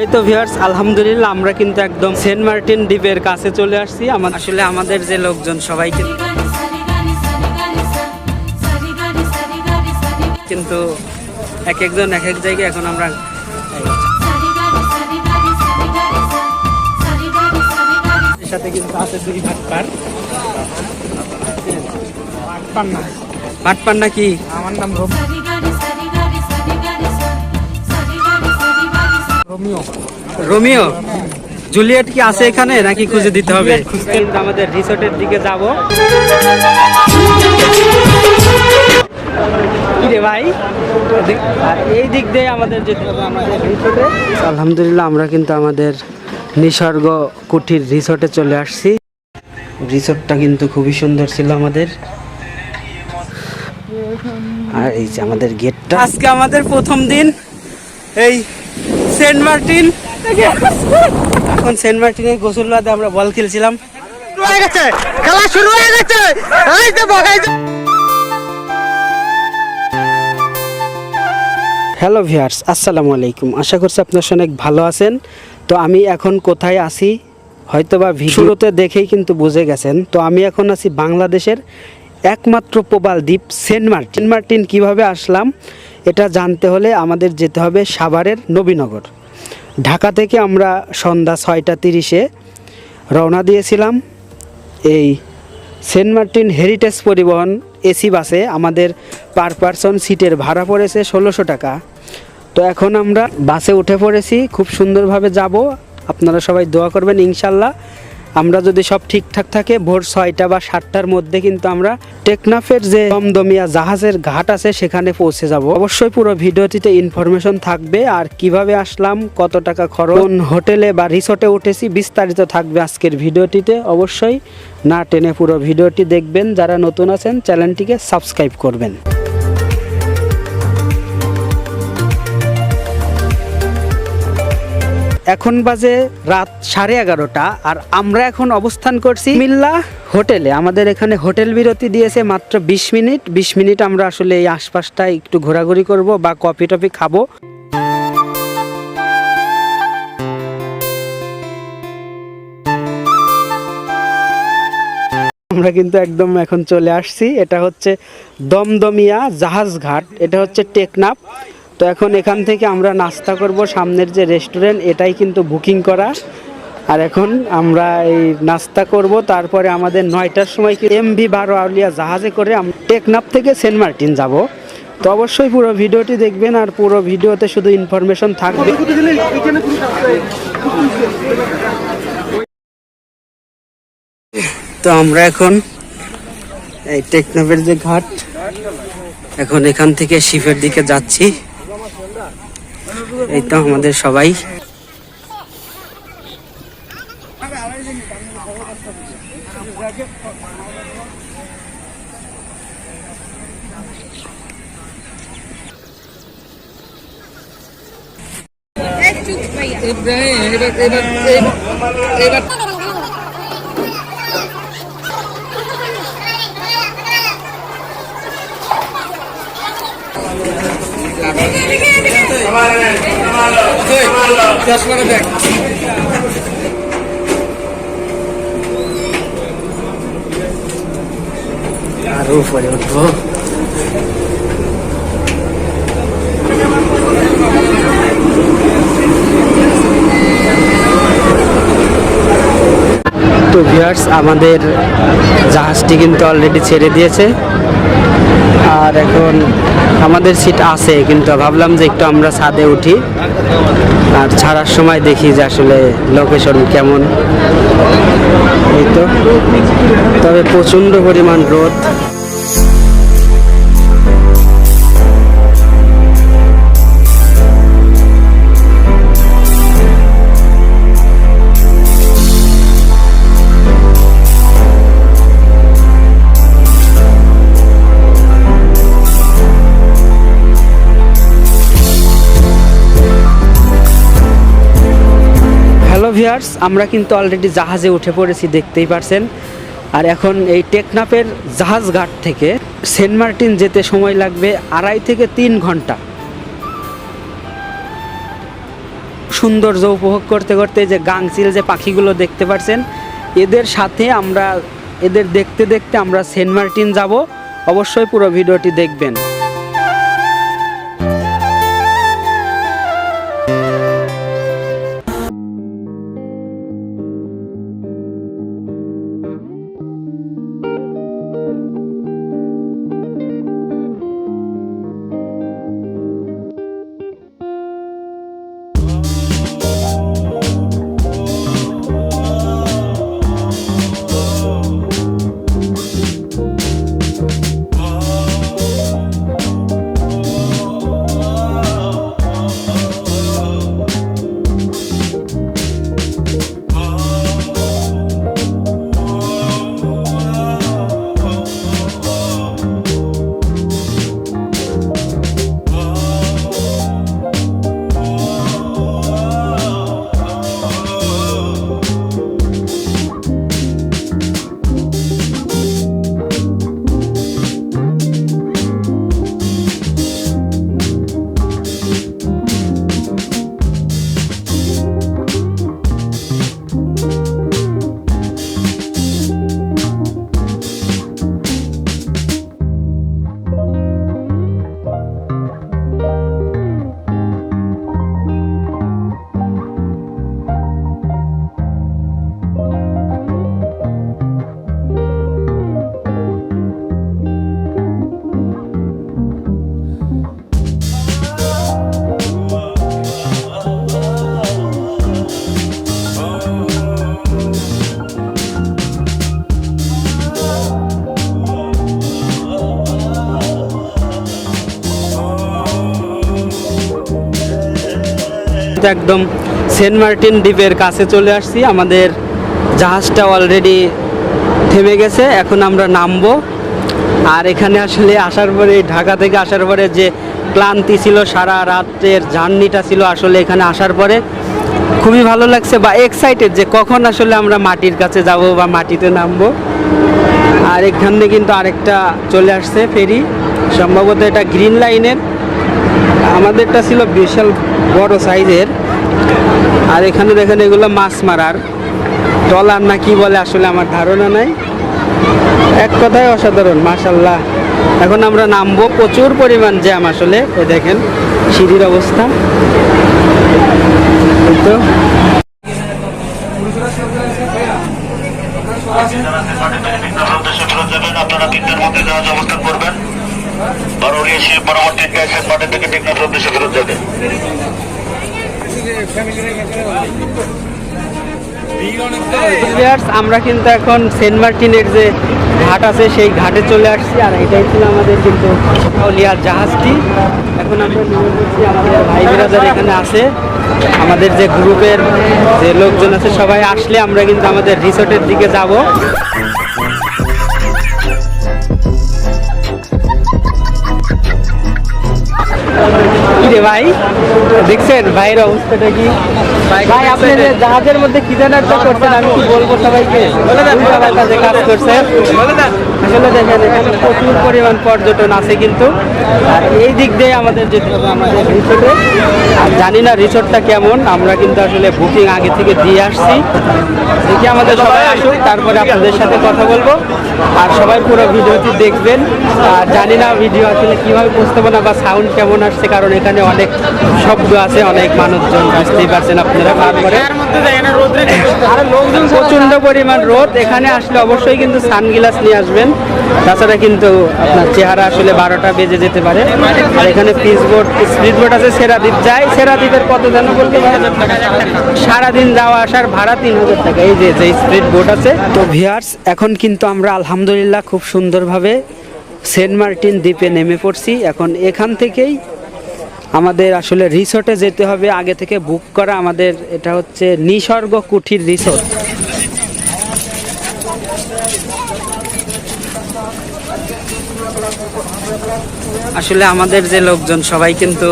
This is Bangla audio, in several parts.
এই তো ভিউয়ার্স আলহামদুলিল্লাহ আমরা কিন্তু একদম সেন্ট মার্টিন দ্বীপের কাছে চলে আসছি। আমার আসলে আমাদের যে লোকজন সবাই কিন্তু কিন্তু এক একজন এক এক জায়গায় এখন আমরা এর সাথে কিন্তু আছে দুই ভাটপার ভাটপান্না ভাটপান্না কি? আমার নাম রোমিও রোমিও। জুলিয়েট কি আছে এখানে নাকি খুঁজে দিতে হবে? আমাদের রিসোর্টের দিকে যাব। ভাই? আর এই দিক দিয়ে আমাদের যেতে হবে আমাদের রিসোর্টে। আলহামদুলিল্লাহ আমরা কিন্তু আমাদের নিসর্গ কুঠির রিসোর্টে চলে আসছি। রিসোর্টটা কিন্তু খুবই সুন্দর ছিল আমাদের। আর এই যে আমাদের গেটটা। আজকে আমাদের প্রথম দিন। এই সেন্ট মার্টিন। এখন সেন্ট মার্টিনে গোসলবাদে আমরা বল খেলছিলাম। হয়ে গেছে খেলা শুরু হয়ে গেছে। এই যে হ্যালো ভিয়ার্স আসসালামু আলাইকুম। আশা করছি আপনার অনেক ভালো আছেন। তো আমি এখন কোথায় আছি? হয়তোবা ভিডিওতে দেখেই কিন্তু বুঝে গেছেন। তো আমি এখন আছি বাংলাদেশের একমাত্র প্রবাল দ্বীপ সেন্ট মার্টিন। মার্টিন কীভাবে আসলাম? এটা জানতে হলে আমাদের যেতে হবে সাভারের নবীনগর। ঢাকা থেকে আমরা সন্ধ্যা ছয়টা তিরিশে রওনা দিয়েছিলাম এই saint Martin heritage Paribahan AC বাসে। আমাদের পার পারসন সিটের ভাড়া পড়েছে ষোলোশো টাকা। তো এখন আমরা বাসে উঠে পড়েছি, খুব সুন্দরভাবে যাব। আপনারা সবাই দোয়া করবেন ইনশাল্লাহ। আমরা যদি সব ঠিকঠাক থাকে, ভোর ছয়টা বা সাতটার মধ্যে কিন্তু আমরা টেকনাফের যে দমদমিয়া জাহাজের ঘাট আছে, সেখানে পৌঁছে যাব। অবশ্যই পুরো ভিডিওটিতে ইনফরমেশন থাকবে, আর কীভাবে আসলাম, কত টাকা খরচ হোটেলে বা রিসোর্টে উঠেছি, বিস্তারিত থাকবে আজকের ভিডিওটিতে। অবশ্যই না টেনে পুরো ভিডিওটি দেখবেন। যারা নতুন আছেন, চ্যানেলটিকে সাবস্ক্রাইব করবেন। এখন বাজে রাত সাড়ে এগারোটা আর আমরা এখন অবস্থান করছি মিল্লা হোটেলে। আমাদের এখানে হোটেল বিরতি দিয়েছে মাত্র বিশ মিনিট। বিশ মিনিট আমরা আসলে এই আশপাশটায় একটু ঘোরাঘুরি করব বা কফি টফি খাব। আমরা কিন্তু একদম এখন চলে আসছি। এটা হচ্ছে দমদমিয়া জাহাজ ঘাট এটা হচ্ছে টেকনাফ। তো এখন এখান থেকে আমরা নাস্তা করব সামনের যে রেস্টুরেন্ট এটাই কিন্তু বুকিং করা। আর এখন আমরা এই নাস্তা করব, তারপরে আমাদের নয়টার সময় এম ভি বারো আউলিয়া জাহাজে করে আমরা টেকনাফ থেকে সেন্ট মার্টিন যাব। তো অবশ্যই পুরো ভিডিওটি দেখবেন আর পুরো ভিডিওতে শুধু ইনফরমেশন থাকবে। তো আমরা এখন এই টেকনাফের যে ঘাট, এখন এখান থেকে শিফের দিকে যাচ্ছি। এই তো আমাদের সবাই। এবার এবার এবার। আরও উপরে উঠবো তো ভিউয়ার্স আমাদের জাহাজটি কিন্তু অলরেডি ছেড়ে দিয়েছে। আর এখন আমাদের সিট আছে কিন্তু ভাবলাম যে একটু আমরা ছাদে উঠি। আর ছাড়ার সময় দেখি যে আসলে লোকেশন কেমন। এই তো। তবে প্রচণ্ড পরিমাণ রোদ। ভিয়ার্স আমরা কিন্তু অলরেডি জাহাজে উঠে পড়েছি, দেখতেই পারছেন। আর এখন এই টেকনাফের জাহাজ ঘাট থেকে সেন্ট মার্টিন যেতে সময় লাগবে আড়াই থেকে তিন ঘণ্টা। সৌন্দর্য উপভোগ করতে করতে যে গাংচিল যে পাখিগুলো দেখতে পাচ্ছেন এদের সাথে আমরা, এদের দেখতে দেখতে আমরা সেন্ট মার্টিন যাব। অবশ্যই পুরো ভিডিওটি দেখবেন। একদম সেন্ট মার্টিন দ্বীপের কাছে চলে আসছি। আমাদের জাহাজটা অলরেডি থেমে গেছে, এখন আমরা নামবো। আর এখানে আসলে আসার পরে, ঢাকা থেকে আসার পরে যে ক্লান্তি ছিল, সারা রাতের জার্নিটা ছিল আসলে এখানে আসার পরে, খুবই ভালো লাগছে বা এক্সাইটেড যে কখন আসলে আমরা মাটির কাছে যাব বা মাটিতে নামবো। আর এখানে কিন্তু আরেকটা চলে আসছে ফেরি, সম্ভবত এটা গ্রিন লাইনের আমাদেরটা ছিল বিশাল বড় সাইজের। আর এখানে দেখেন এগুলো মাছ মারার। টলার না কি বলে আসলে আমার ধারণা নাই। এক কথায় অসাধারণ মাশাল্লাহ এখন আমরা নামবো প্রচুর পরিমাণ জ্যাম আসলে। এ দেখেন, সিঁড়ির অবস্থা। তো। আপনারা তিনটার মধ্যে অবস্থান করবেন। পরবর্তী থেকে টেকনাফের উদ্দেশ্যে ফেরত ভিউয়ার্স, আমরা কিন্তু এখন সেন্ট মার্টিনের যে ঘাট আছে সেই ঘাটে চলে আসছি আর এটাই ছিল আমাদের কিন্তু লিয়ার জাহাজটি। এখন আমরা পড়ছি আমাদের ভাই বিরাদার এখানে আছে। আমাদের যে গ্রুপের যে লোকজন আছে সবাই আসলে আমরা কিন্তু আমাদের রিসোর্টের দিকে যাব। কিরে ভাই। দেখছেন ভাইয়ের অবস্থাটা কি? ভাই আপনি যে জাহাজের মধ্যে কি যেন একটা করছেন আমি কি বলব সবাইকে? সবার কাছে কাজ করছেন। আসলে দেখেন এখানে প্রচুর পরিমাণ পর্যটন আছে কিন্তু। আর এই দিক দিয়ে আমাদের যেতে হবে আমাদের রিসোর্টে। আর জানি না রিসোর্টটা কেমন আমরা কিন্তু আসলে বুকিং আগে থেকে দিয়ে আসছি। দেখি আমাদের সবাই আসুক তারপরে আপনাদের সাথে কথা বলব। আর সবাই পুরো ভিডিওটি দেখবেন। আর জানি না ভিডিও আসলে কীভাবে উপস্থাপনা বা সাউন্ড কেমন আসছে কারণ এখানে অনেক শব্দ আছে অনেক মানুষজন বুঝতেই পারছেন আপনারা তারপরে প্রচণ্ড পরিমাণ রোদ এখানে আসলে অবশ্যই কিন্তু সানগ্লাস নিয়ে আসবেন। তাছাড়া কিন্তু আপনার চেহারা আসলে বারোটা বেজে যেতে পারে। আর এখানে পিস বোট স্পিড বোট আছে সেরাদ্বীপ যায় সেরাদ্বীপের কত যেন বলতে সারাদিন যাওয়া আসার ভাড়া তিন হাজার টাকা। এই যে যে স্পিড বোট আছে। তো ভিয়ার্স এখন কিন্তু আমরা আলহামদুলিল্লাহ খুব সুন্দরভাবে সেন্ট মার্টিন দ্বীপে নেমে পড়ছি। এখন এখান থেকেই আমাদের আসলে রিসোর্টে যেতে হবে, আগে থেকে বুক করা আমাদের, এটা হচ্ছে নিসর্গ কুঠির রিসোর্ট। আসলে আমাদের যে লোকজন, সবাই কিন্তু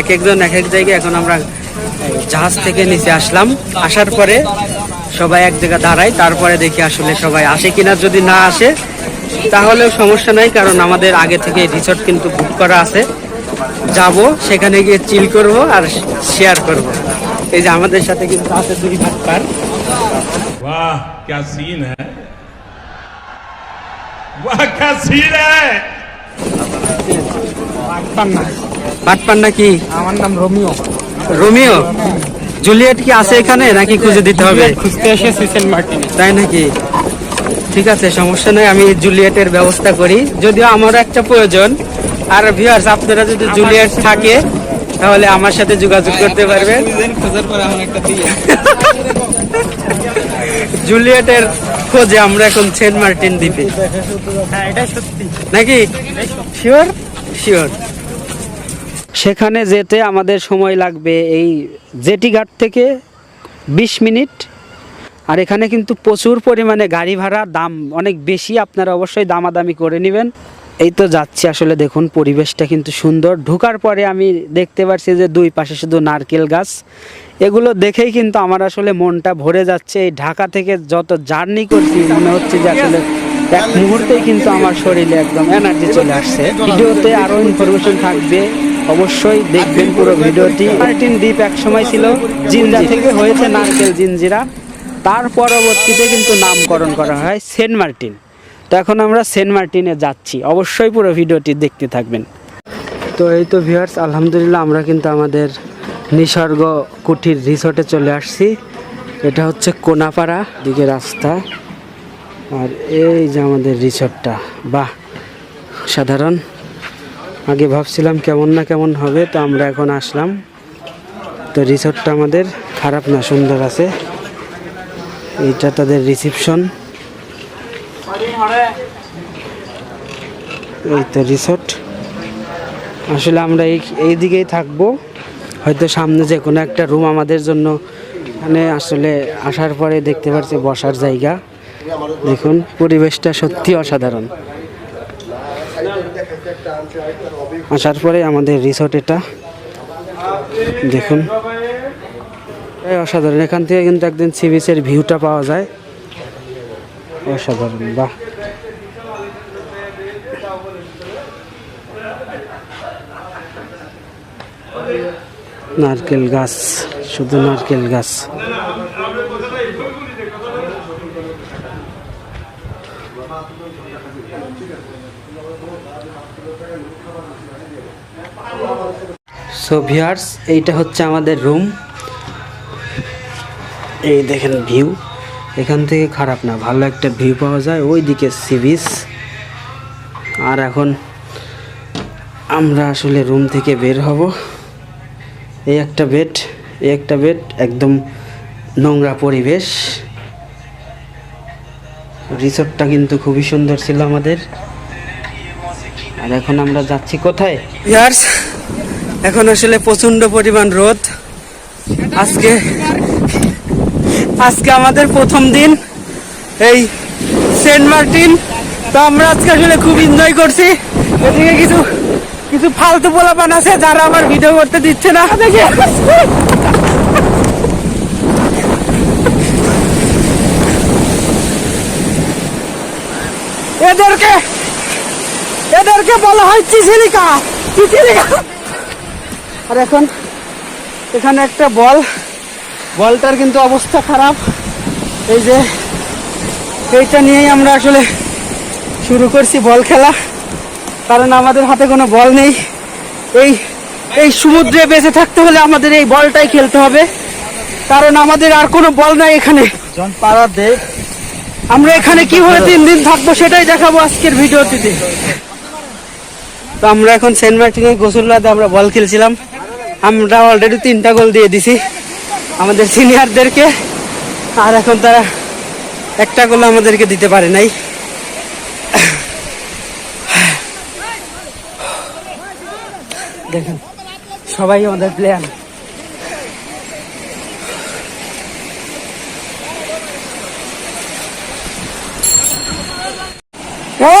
এক একজন এক এক জায়গায়, এখন আমরা জাহাজ থেকে নিচে আসলাম। আসার পরে সবাই এক জায়গায় দাঁড়াই তারপরে দেখি আসলে সবাই আসে কিনা। যদি না আসে, তাহলেও সমস্যা নাই, কারণ আমাদের আগে থেকে রিসোর্ট কিন্তু বুক করা আছে। যাব সেখানে গিয়ে চিল করব আর শেয়ার করব এই যে আমাদের সাথে কিন্তু আছে দুই ভাটপার वाह क्या सीन है वाह क्या सीन है ভাটপার নাকি আমার নাম রোমিও রোমিও জুলিয়েট কি আছে এখানে নাকি খুঁজে দিতে হবে খুঁজতে এসেছি সেন্ট মার্টিন তাই নাকি ঠিক আছে সমস্যা নেই আমি জুলিয়েটের ব্যবস্থা করি যদিও আমারও একটা প্রয়োজন আর ভিউয়ার্স আপনারা যদি জুলিয়েট থাকে, তাহলে আমার সাথে যোগাযোগ করতে পারবেন। জুলিয়েটের খোঁজে আমরা এখন সেন্ট মার্টিন দ্বীপে। নাকি? শিওর শিওর সেখানে যেতে আমাদের সময় লাগবে এই জেটি ঘাট থেকে বিশ মিনিট। আর এখানে কিন্তু প্রচুর পরিমাণে গাড়ি ভাড়া, দাম অনেক বেশি, আপনারা অবশ্যই দামাদামি করে নেবেন। এই তো যাচ্ছি আসলে দেখুন, পরিবেশটা কিন্তু সুন্দর। ঢোকার পরে আমি দেখতে পাচ্ছি যে দুই পাশে শুধু নারকেল গাছ। এগুলো দেখেই কিন্তু আমার আসলে মনটা ভরে যাচ্ছে। এই ঢাকা থেকে যত জার্নি করছি, মনে হচ্ছে যে আসলে এক মুহূর্তেই কিন্তু আমার শরীরে একদম এনার্জি চলে আসছে। ভিডিওতে আরও ইনফরমেশন থাকবে, অবশ্যই দেখবেন পুরো ভিডিওটি। মার্টিন দ্বীপ এক সময় ছিল জিঞ্জা থেকে হয়েছে নারকেল জিঞ্জিরা তার পরবর্তীতে কিন্তু নামকরণ করা হয় সেন্ট মার্টিন। তো এখন আমরা সেন্ট মার্টিনে যাচ্ছি। অবশ্যই পুরো ভিডিওটি দেখতে থাকবেন। তো এই তো ভিউয়ার্স আলহামদুলিল্লাহ আমরা কিন্তু আমাদের নিসর্গ কুঠির রিসোর্টে চলে আসছি। এটা হচ্ছে কোনাপাড়া, দিকে রাস্তা। আর এই যে আমাদের রিসোর্টটা, বাহ, সাধারণ। আগে ভাবছিলাম কেমন না কেমন হবে, তো আমরা এখন আসলাম। তো রিসোর্টটা আমাদের, খারাপ না, সুন্দর আছে। এইটা তাদের রিসিপশন এই তো রিসোর্ট আসলে আমরা এই এই দিকেই থাকব। হয়তো সামনে যে কোনো একটা রুম আমাদের জন্য। মানে আসলে আসার পরে দেখতে পাচ্ছি বসার জায়গা। দেখুন, পরিবেশটা সত্যি অসাধারণ। আসার পরে আমাদের রিসোর্ট এটা। দেখুন। অসাধারণ। এখান থেকে কিন্তু একদিন সি বিচের ভিউটা পাওয়া যায়। অসাধারণ, বাহ। নারকেল গাছ, শুধু নারকেল গাছ। সো ভিউয়ার্স এইটা হচ্ছে আমাদের রুম এই দেখেন ভিউ এখান থেকে খারাপ না, ভালো একটা ভিউ পাওয়া যায় ওই দিকে সি বিচ আর এখন আমরা আসলে রুম থেকে বের হব। এই একটা বেড এই একটা বেড একদম নোংরা পরিবেশ। রিসোর্টটা কিন্তু খুবই সুন্দর ছিল আমাদের। আর এখন আমরা যাচ্ছি কোথায়? এখন আসলে প্রচণ্ড পরিমাণ রোদ। আজকে আজকে আমাদের প্রথম দিন। এই সেন্ট মার্টিন। তো আমরা আজকে আসলে খুব এনজয় করছি। এদিকে কিছু কিছু ফালতু পোলাপান আছে যারা আমার ভিডিও করতে দিচ্ছে না। দেখি এদেরকে এদেরকে বলা হয় চিচিলিকা। চিচিলিকা। আর এখন, এখানে একটা বল। বলটার কিন্তু অবস্থা খারাপ। এই যে এইটা নিয়েই আমরা আসলে শুরু করছি বল খেলা। কারণ আমাদের হাতে কোনো বল নেই। এই এই সমুদ্রে বেঁচে থাকতে হলে আমাদের এই বলটাই খেলতে হবে। কারণ আমাদের আর কোনো বল নাই এখানে। আমরা এখানে কীভাবে তিন দিন থাকব সেটাই দেখাবো আজকের ভিডিওটিতে। তো আমরা এখন সেন্ট মার্টিনে গোসুল্লাতে আমরা বল খেলছিলাম। আমরা অলরেডি তিনটা গোল দিয়ে দিছি। আমাদের সিনিয়রদেরকে আর এখন তারা একটা গোল আমাদেরকে দিতে পারে নাই। দেখেন সবাই আমাদের প্লেয়ার ও!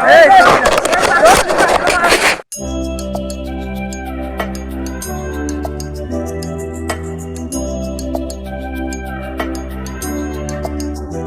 Hey!